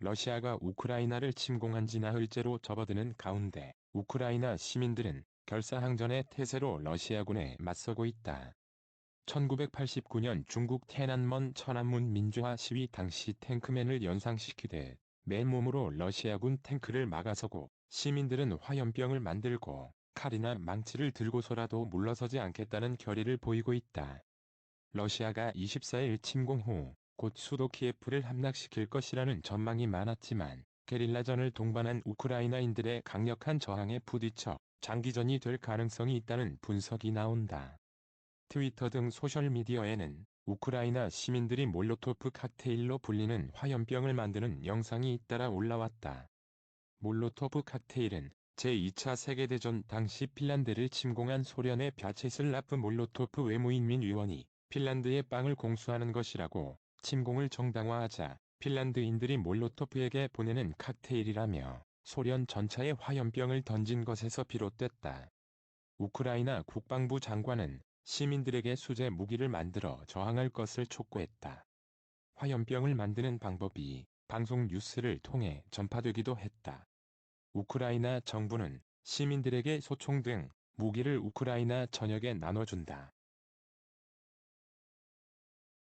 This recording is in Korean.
러시아가 우크라이나를 침공한 지 나흘째로 접어드는 가운데 우크라이나 시민들은 결사항전의 태세로 러시아군에 맞서고 있다. 1989년 중국 태난먼 천안문 민주화 시위 당시 탱크맨을 연상시키되 맨몸으로 러시아군 탱크를 막아서고 시민들은 화염병을 만들고 칼이나 망치를 들고서라도 물러서지 않겠다는 결의를 보이고 있다. 러시아가 24일 침공 후 곧 수도 키예프를 함락시킬 것이라는 전망이 많았지만 게릴라전을 동반한 우크라이나인들의 강력한 저항에 부딪혀 장기전이 될 가능성이 있다는 분석이 나온다. 트위터 등 소셜미디어에는 우크라이나 시민들이 몰로토프 칵테일로 불리는 화염병을 만드는 영상이 잇따라 올라왔다. 몰로토프 칵테일은 제2차 세계대전 당시 핀란드를 침공한 소련의 벼체슬라프 몰로토프 외무인민 위원이 핀란드의 빵을 공수하는 것이라고 침공을 정당화하자 핀란드인들이 몰로토프에게 보내는 칵테일이라며 소련 전차에 화염병을 던진 것에서 비롯됐다. 우크라이나 국방부 장관은 시민들에게 수제 무기를 만들어 저항할 것을 촉구했다. 화염병을 만드는 방법이 방송 뉴스를 통해 전파되기도 했다. 우크라이나 정부는 시민들에게 소총 등 무기를 우크라이나 전역에 나눠준다.